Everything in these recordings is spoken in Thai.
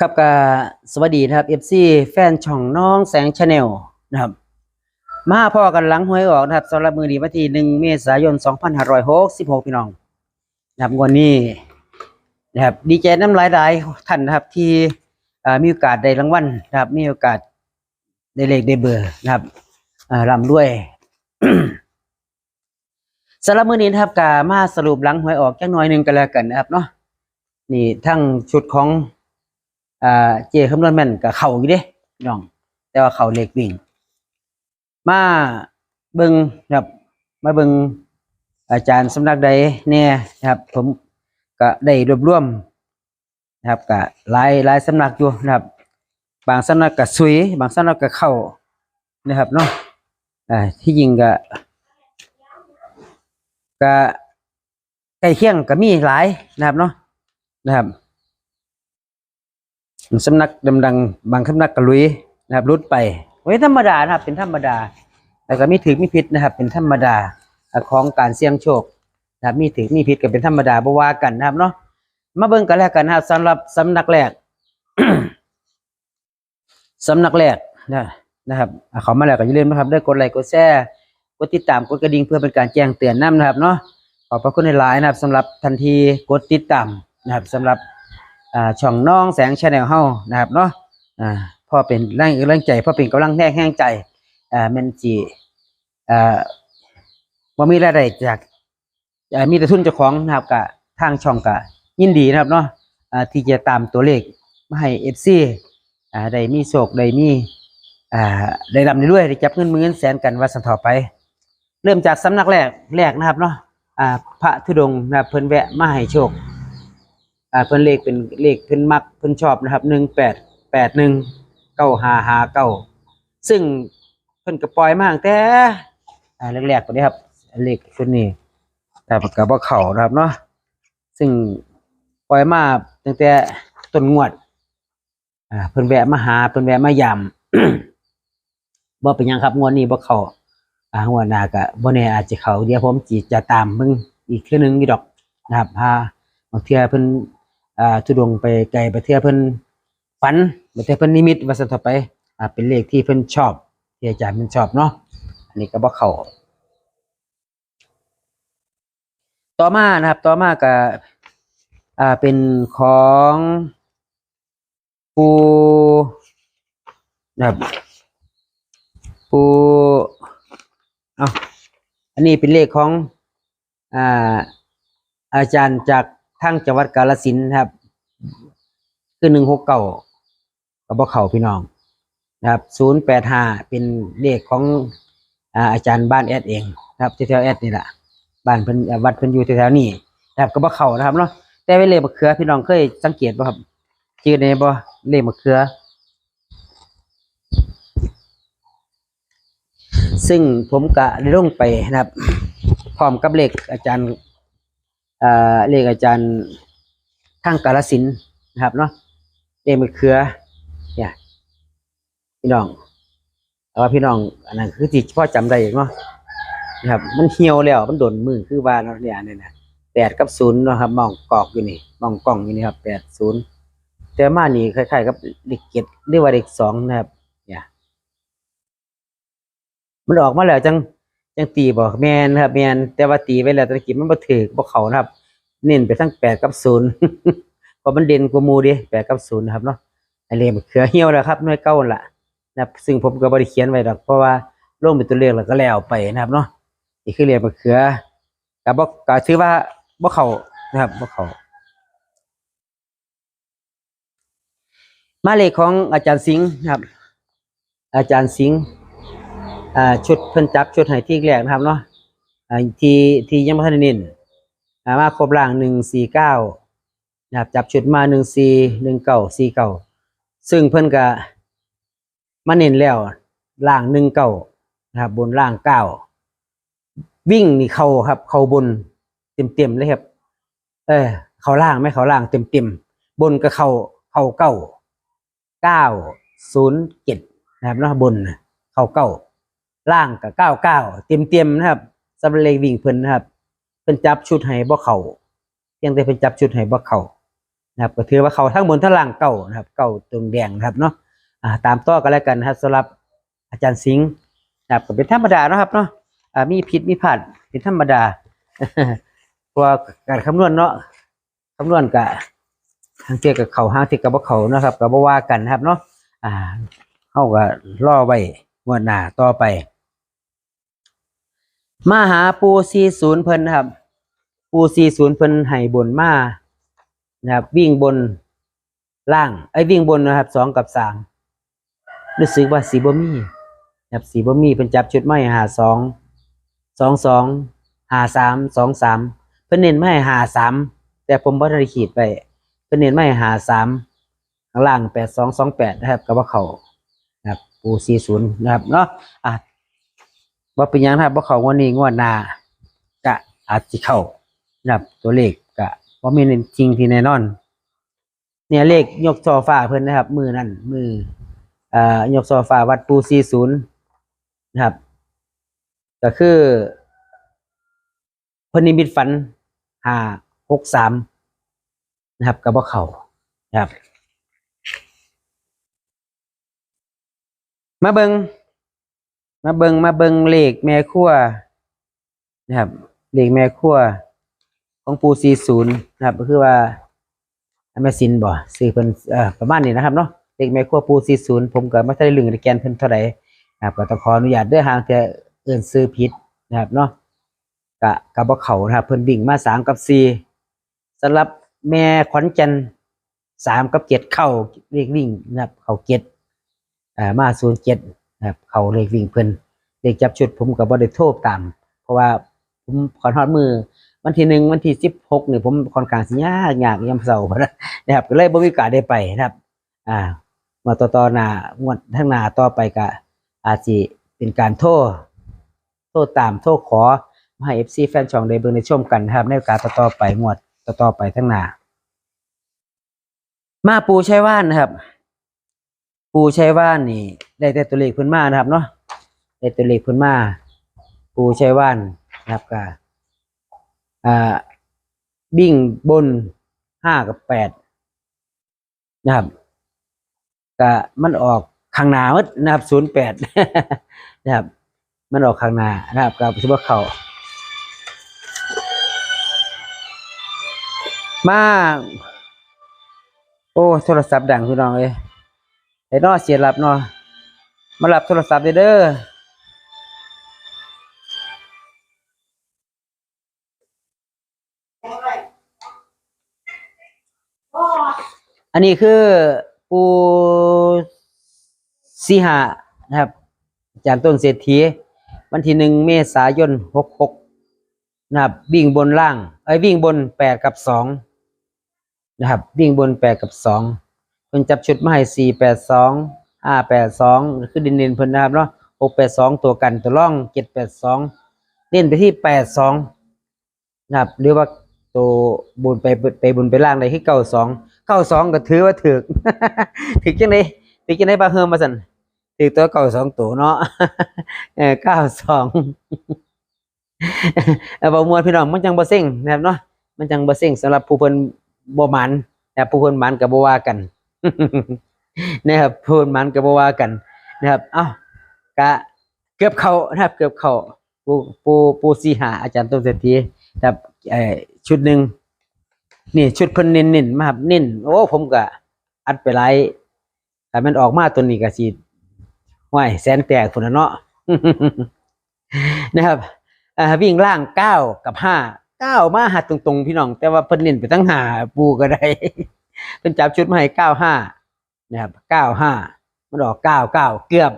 ครับก็สวัสดีนะครับ FC แฟนช่องน้องแสงชาแนลนะครับ มาพอกันหลังหวยออกนะครับสำหรับมือดีวันที่หนึ่งเมษายน2566พี่น้องนะครับวันนี้นะครับดีใจน้ำลายดายท่านนะครับที่มีโอกาสได้รางวัลนะครับ มีโอกาสได้เลขได้เบอร์นะครับร่ำรวยสำหรับมือนี้นะครับกามาสรุปหลังหวยออกจักหน่อยหนึ่งกันแล้วกันนะครับเนาะนี่ทั้งชุดของ อ่าเจคำนวณแม่นกับเข่าอยู่เด้น้อง แต่ว่าเข่าเล็กวิ่ง มาเบิงนะครับ มาเบิงอาจารย์สำนักใดแน่นะครับ ผมก็ได้รวบรวมนะครับก็หลายหลายสำนักอยู่นะครับ บางสำนักก็สุย บางสำนักก็เข้านะครับเนาะอ่าที่จริงก็ก็ใกล้เคียงก็มีหลายนะครับเนาะนะครับ สำนักดังๆบางสำนักก็ลุยนะครับรุดไปไว้ยธรรมดานะครับ เป็นธรรมดา แล้วก็มีถือมีผิดนะครับ เป็นธรรมดาของการเสี่ยงโชคนะครับมีถือมีผิดก็เป็นธรรมดาบ่ว่ากันนะครับเนาะมาเบิ่งกันแล้วกันนะครับสำหรับสำนักแรกสำนักแรกนะนะครับเขามาแล้วก็อย่าลืมนะครับได้กดไลค์กดแชร์กดติดตามกดกระดิ่งเพื่อเป็นการแจ้งเตือนนํนะครับเนาะขอบพระคุณหลายนะครับสำหรับทันทีกดติดตามนะครับสำหรับ อ่าช่องน้องแสงชาแนลเฮานะครับเนาะอ่าพ่อเป็นแรงแรงใจพ่อเป็นกำลังแรงแห้งใจอ่ามันจีอ่าบ่มีรายได้จากมีแต่ทุนเจ้าของนะครับกะทางช่องกะยินดีนะครับเนาะที่จะตามตัวเลขมาให้ FC อ่าได้มีโชคได้มีได้ร่ำได้รวยได้จับเงินมื่นแสนกันว่าสันต่อไป เริ่มจากสำนักแรกแรกนะครับเนาะพระธุดงค์นะเพิ่นแวะมาให้โชค อ่าเพิ่นเลขเป็นเลขเพิ่นมักเพิ่นชอบนะครับหนึ่งแปดแปดหนึ่งเก้าห้าห้าเก้าซึ่งเพิ่นก็ปล่อยมาตั้งแต่อ่าแรกๆตัวนี้ครับเลขชุดนี้แต่ก็บ่เข้านะครับเนาะซึ่งปล่อยมาตั้งแต่ต้นงวดอ่าเพิ่นแวะมาหาเพิ่นแวะมายามบ่เป็นยังครับงวดนี้บ่เข้าอ่างวดหน้าก็บ่แน่อาจจะเข้าเดี๋ยวผมสิจะตามเบิ่งอีกเทื่อนึงอยู่ดอกนะครับพาบางเทื่อเพิ่น อ่าทุดงไปไกลบางเทื่อเพิ่นฝันบางเทื่อเพิ่นนิมิตว่าซั่นต่อไปอ่าเป็นเลขที่เพิ่นชอบที่อาจารย์เพิ่นชอบเนาะอันนี้ก็บ่เข้าต่อมานะครับ ต่อมาก็อ่าเป็นของปูนะครับปูเอาอันนี้เป็นเลขของอ่าอาจารย์จาก ทางจังหวัดกาฬสินครับ คือหนึ่งหกเก้ากับบ่เขาพี่น้องนะครับศูนย์แปดห้าเป็นเลขของอาจารย์บ้านแอดเองนะครับแถวแอดนี่แหละบ้านเพิ่นอ่าวัดเพิ่นอยู่แถวๆนี้นะครับก็บ่เข้านะครับเนาะแต่เวลาบักเขือพี่น้องเคยสังเกตบ่ครับชื่อในบ่เลขบักเขือ ซึ่งผมก็ได้ลงไปนะครับ พร้อมกับเลขอาจารย์ เลขอาจารย์ทางกาลสินนะครับเนาะเลขมะเขือเนี่ยพี่น้องแต่ว่าพี่น้องอันนั้นคือที่พ่อจำได้เนาะนะครับ มันเหี่ยวแล้วมันโดนมือคือว่าเนาะเนี่ยเนี่ยนะแปดกับศูนย์นะครับมองกอกอยู่นี่มองกล้องอยู่นี่ครับแปดศูนย์แต่มานี่คล้ายๆกับเลขเจ็ดหรือว่าเลขสองนะครับ เนี่ย มันออกมาแล้วจัง ยังตีบอกแมนนะครับแมนแต่ว่าตีไว้แล้วตะกี้มันบ่ถือบ่เขานะครับ เน้นไปทั้งแปดกับศูนย์เพราะมันเด่นกว่ามูดิแปดกับศูนย์นะครับเนาะไอเลมเขือเหี่ยวแล้วครับน้อยเก้าล่ะนะซึ่งผมก็บ่ได้เขียนไว้ดอกเพราะว่าลงเป็นตัวเลขแล้วก็แล้วไปนะครับเนาะนี่คือเลขมะเขือก็บ่ก็ถือว่าบ่เขานะครับบ่เขามาเลขของอาจารย์สิงห์นะครับ อาจารย์สิงห์ อ่าชุดเพิ่นจับชุดให้ที่แรกนะครับเนาะอ่าที่ที่ยังบ่ทันได้เน้นอ่ามาครบล่างหนึ่งสี่เก้านะครับจับชุดมาหนึ่งสี่หนึ่งเก้าสี่เก้าซึ่งเพิ่นก็มาเน้นแล้วล่างหนึ่งเก้านะครับบนล่างเก้าวิ่งนี่เข้าครับ เข้าบนเต็มเต็มเลยครับ เออเข้าล่างไม่เข้าล่างเต็มเต็มบนก็เข้าเข้าเก้าเก้าศูนย์เจ็ดนะครับเนาะบนเข้าเก้า ล่างกับเก้าเก้าเต็มเต็มๆนะครับสำหรับเลขวิ่งเพิ่นนะครับเพิ่นจับชุดให้บ่เข้าเพียงแต่เพิ่นจับชุดให้บ่เข้านะครับก็ถือว่าเขาทั้งบนทั้งล่างเก่านะครับเก่าตรงแดงนะครับเนาะอ่าตามต่อกันแล้วกันนะครับสำหรับอาจารย์สิงห์นะครับก็เป็นธรรมดานะครับเนาะอ่ามีผิดมีพลาดเป็นธรรมดาเพราะว่าการคำนวณเนาะคำนวณกะทางเทียกับเขาห้างเทียกับบ่เขานะครับก็บ่ว่ากันนะครับเนาะอ่าเฮาก็รอไว้งวดหน้าต่อไป มาหาปู40เพิ่นนะครับ ปู40เพิ่นให้บนมานะครับ วิ่งบนล่างไอ้วิ่งบนนะครับสองกับสามรู้สึกว่าสีบ่มีนะครับสีบ่มีเพิ่นจับชุดไม่หาสองสองสองหาสามสองสามเพิ่นเน้นไม่หาสามแต่ผมบ่ได้ขีดไปเพิ่นเน้นไม่หาสามข้างล่างแปดสองสองแปดนะครับก็ว่าเขานะครับปู40นะครับเนาะอะ ว่าเป็นยังนะครับว่เขาวันนี้งวดหน้ากะอาจจะเข้านะครับตัวเลขกะว่ามีจริงที่แน่นอน เนี่ยเลขยกโซฟาเพิ่นนะครับ มือนั่นมืออ่อยกโซฟาวัดปูซีศูนย์นะครับ ก็คือเพนนิมิตฝันห้าหกสามนะครับกับว่าเขานะครับ มาเบิง มาเบิงมาเบิงเลขแม่ครัวนะครับเลขแม่ครัวของปูซีศูนย์นะครับก็คือว่าแม่สินบ่ซื้อเพิ่นเอ่อประมาณนี้นะครับเนาะเลขแม่ครัวปูซีศูนย์ผมก็ไม่ได้ลึงในแกนเพิ่นเท่าไหร่นะครับก็ต้องขออนุญาตเด้วยหางแต่เอื่นซื้อผิดนะครับเนาะกะกะบ่เขานะครับเพิ่นวิ่งมาสามกับสี่สำหรับแม่ขวัญจันทร์สามกับเจ็ดเข้าเลขวิ่งนะครับ เข้าเจ็ดอ่ามาศูนย์เจ็ด นะครับเขาเลขวิ่งเพิ่นเลขจับชุดผมกับบอได้โทษตาม เพราะว่าผมขอทอดมือ วันที่หนึ่งวันที่สิบหกเนี่ยผมค่อนข้างสิยากยากยามเสาร์นะครับก็เลยบ่มีโอกาสได้ไปนะครับ อ่ามาต่อต่อหน้างวดทั้งหน้าต่อไปก็อาจสิเป็นการโทษโทษตามโทษขอมาให้ FC แฟนช่องได้เบิ่งได้ชมกันนะครับในโอกาสต่อๆไปงวดต่อๆไปทั้งหน้ามาปูใช้ว่านนะครับ ปูใช้ว่านนี่ ได้แต่ตัวเลขเพิ่นมานะครับเนาะได้ตัวเลขเพิ่นมา ปูใช้ว่านนะครับก็อ่าบิ่งบนห้ากับแปดนะครับก็มันออกข้างหน้าหมดนะครับศูนย์แปดนะครับ มันออกข้างหน้านะครับกับถือว่าเขามา โอ้ โทรศัพท์ดังพี่น้องเอ้ย นอเสียหลับนาะมาหลับโทรศัพท์เด้อเด้ออันนี้คือปูสีหานะครับอาจารย์ต้นเศรษฐีวันที่หนึ่งเมษายนหกหกนะครับวิ่งบนล่างไอ้วิ่งบนแปดกับสองนะครับวิ่งบนแปดกับสอง เพิ่นจับชุดมาให้สี่แปดสองห้าแปดสองคือดินเด่นเพิ่นนะครับเนาะหกแปดสองตัวกันตัวร่องเจ็ดแปดสองเน้นไปที่แปดสองนะครับหรือว่าตัวบุญไปไปบุญไปล่างได้ที่เก้าสองเก้าสองก็ถือว่าถือถือจังไดถือจังไดบาเฮิมมาสั่นถือตัวเก้าสองตัวเนาะเออเก้าสองเอาบ่มวนพี่น้องมันจังบ่เซ็งนะครับเนาะมันจังบ่เซ็งสำหรับผู้เพิ่นบ่หมันนะผู้เพิ่นหมันก็บ่ว่ากัน นะครับพูดมันก็บว่ากันนะครับเอ้ากะเกือบเขานะครับ เกือบเขาปูปูปูสีหาอาจารย์ต้นเศรษฐีนะครับเอ่อชุดหนึ่งนี่ชุดเพิ่นเน้นๆมาครับเน้นโอ้ผมก็อัดไปหลายแต่มันออกมาตัวนี้ก็สิห้วยแสนแตกพุ่นเนาะนะครับอ่าวิ่งล่างเก้ากับห้าเก้ามาหัดตรงๆ พี่น้อง แต่ว่าเพิ่นเน้นไปทั้งหาปูก็ได้ เพิ่นจับชุดมาให้เก้าห้านะครับเก้าห้ามันออกเก้าเก้าเกือบ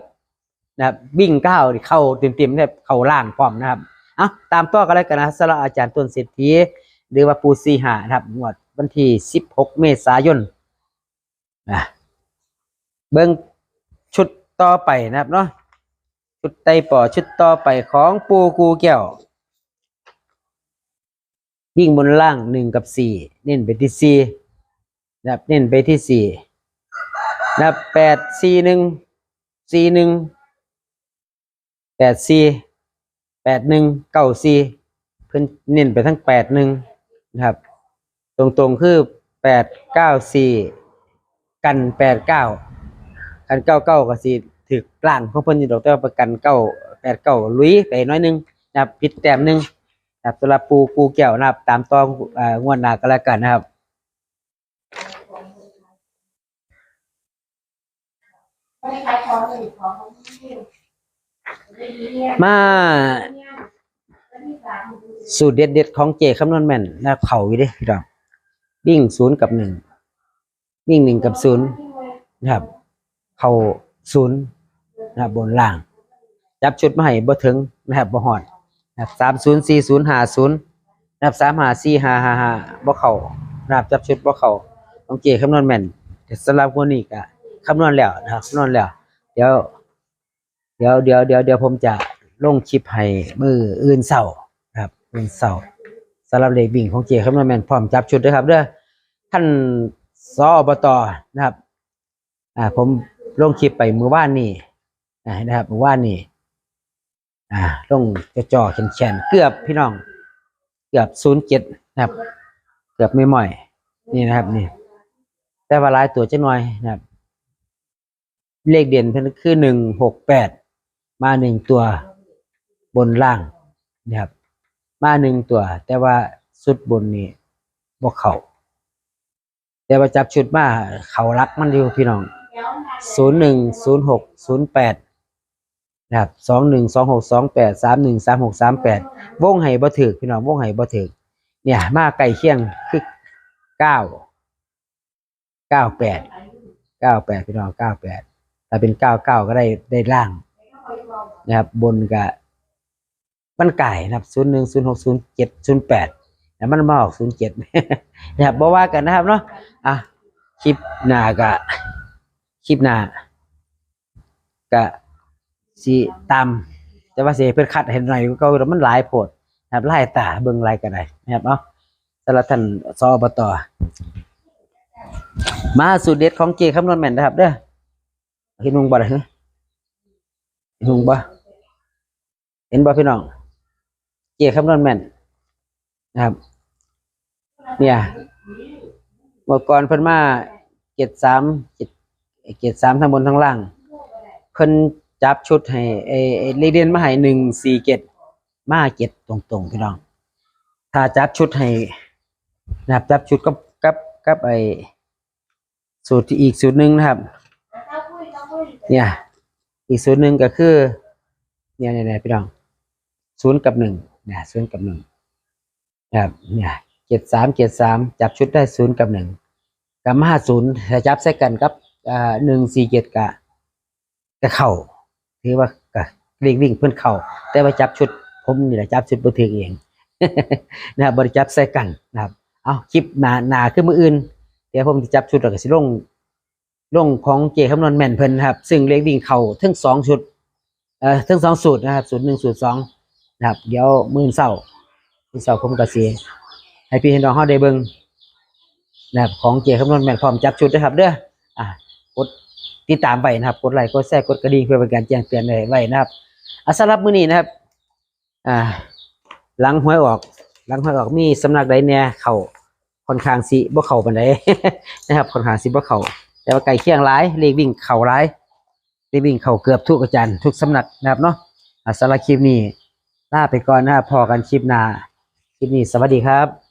นะครับวิ่งเก้าเข้าเต็มๆเนี่ยเข้าล่างพร้อมนะครับเอาตามต่อกันแล้วกันนะสำหรับอาจารย์ต้นเศรษฐีหรือว่าปูซีหานะครับงวดวันที่สิบหกเมษายนนะเบิ้งชุดต่อไปนะครับเนาะชุดไตป่อชุดต่อไปของปูกูแก้ววิ่งบนล่างหนึ่งกับสี่เน้นไปที่สี่ นะครับเน้นไปที่สี่นะครับแปดสี่หนึ่งสี่หนึ่งแปดสี่แปดหนึ่งเก้าสี่เพิ่นเน้นไปทั้งแปดหนึ่งนะครับ ตรงๆคือแปดเก้าสี่กันแปดเก้ากันเก้าเก้าก็สิถือกลางของเพิ่นอยู่ดอกแต่ว่าประกันเก้าแปดเก้าลุยไปน้อยหนึงนะครับผิดแต้มหนึ่งนะครับสำหรับปูปูแก้วนะครับ ตามตองอ่างวดหน้าก็แล้วกันนะครับ ไม่ขายของเลยของของที่นี่มาสูตรเด็ดๆของเจคำนวณแม่นนะเข่าอยู่ด้พี่น้องวิ่งศูนย์กับหนึ่งวิ่งหนึ่งกับศูนย์นะครับ เข่าศูนย์นะครับบนล่าง จับชุดมาให้บ่ถึงนะครับบ่ฮอดนะครับสามศูนย์สี่ศูนย์ห้าศูนย์นะครับสามห้าสี่ห้าห้าห้าบ่เข้านะครับจับชุดบ่เข้าของเจคำนวณแม่นแต่สำหรับคนนี้ก็ คำนวณแล้วนะครับคำนวณแล้ว เดี๋ยว เดี๋ยวเดี๋ยวเดี๋ยวเดี๋ยวผมจะลงคลิปให้มืออื่นเสาร์นะครับอื่นเสาสำหรับเลขบิ่งของเจคำนวณแมนพร้อมจับชุดด้วยครับเด้อท่านสอบตนะครับ อ่า ผมลงคลิปไปมือว่านนี่นะครับมือว่านนี่อ่าลงจะจ่อๆแขนเกือบพี่น้อง เกือบศูนย์เจ็ดนะครับ เกือบไม่หม่อย นี่นะครับนี่ แต่ว่าลายตัวจะหน่อยนะครับ เลขเด่นเพิ่นคือหนึ่งหกแปดมาหนึ่งตัวบนล่างนะครับ มาหนึ่งตัว แต่ว่าสุดบนนี่บ่เขาแต่ว่าจับชุดมาเขารักมันอยู่พี่น้องศูนย์หนึ่งศูนย์หกศูนย์แปดนะครับสองหนึ่งสองหกสองแปดสามหนึ่งสามหกสามแปดวงไห้บ่ถึกพี่น้องวงไห้บ่ถึกเนี่ยมาไก่เคียงคือเก้าเก้าแปดเก้าแปดพี่น้องเก้าแปด ถ้าเป็นเก้าเก้าก็ได้ได้ล่างนะครับ บนกับมันไก่นะครับศูนย์หนึ่งศูนย์หกศูนย์เจ็ดศูนย์แปดแล้วมันมาออกศูนย์เจ็ดนะครับบอกว่ากันนะครับเนาะอะคลิปหน้ากะคลิปหน้ากะสีตามแต่ว่าเสียเพื่อคัดเห็นหน่อยก็แล้วมันหลายโพดนะครับไล่ตาเบิ่งไล่กันได้นะครับเนาะสำหรับท่านสอบตอมาสูตรเด็ดของเจคำนวณแม่นนะครับเด้อ เห็นหงบ่ล่ะฮะเห็นหุงบ่เห็นบ่พี่น้องเกี่ยคำนวณแม่นนะครับ เนี่ยเมื่อก่อนเพิ่นมาเจ็ดสามเจ็ดเจ็ดสามทั้งบนทั้งล่าง เพิ่นจับชุดให้เอเอเลเดนมาให้หนึ่งสี่เจ็ดมาเจ็ดตรงๆพี่น้อง ถ้าจับชุดให้นะครับจับชุดกับกับกับไอสูตรที่อีกสูตรหนึ่งนะครับ เนี่ย อีกศูนย์หนึ่งก็คือ เนี่ยเนี่ยเนี่ยพี่น้องศูนย์กับหนึ่งเนี่ยศูนย์กับหนึ่งนะครับเนี่ยเจ็ดสามเจ็ดสามจับชุดได้ศูนย์กับหนึ่งกับห้าศูนย์จับใส่กันกับอ่าหนึ่งสี่เจ็ดกะกะเข่าถือว่ากะวิ่งวิ่งเพื่อนเข่าแต่ว่าจับชุดผมนี่แหละจับชุดบันทึกเองนะครับบริจับใส่กันนะครับเอาคลิปหนาหนาขึ้นมืออื่น เดี๋ยวผมจะจับชุดแล้วก็สิลง ลงของเจคำนวณแม่นเพิ่นครับ ซึ่งเลขวิ่งเข้าทั้งสองชุดเอ่อทั้งสองสูตรนะครับสูตรหนึ่งสูตรสองนะครับ เดี๋ยวมื่นเศร้ามื่นเศร้าผมก็สิให้พี่ให้น้องเฮาได้เบิ่งนะครับของเจคำนวณแม่นพร้อมจับชุดนะครับ เด้ออะกดติดตามไปนะครับ กดไลค์กดแชร์กดกระดิ่งเพื่อเป็นการแจ้งเตือนไว้นะครับอะสำหรับมื้อนี้นะครับ อ่า หลังหวยออก หลังหวยออกมีสำนักใดแหน่ยเข้าค่อนข้างสิบ่เข้าปานใดนะครับค่อนข้างสิบ่เข้า แต่ว่าไก่เคียงร้ายเลขวิ่งเข่าร้ายเลขวิ่งเข่าเกือบทุกอาจารย์ทุกสำนักนะครับเนาะอะสำหรับคลิปนี้ลาไปก่อนนะครับพอกันคลิปหน้าคลิปนี้สวัสดีครับ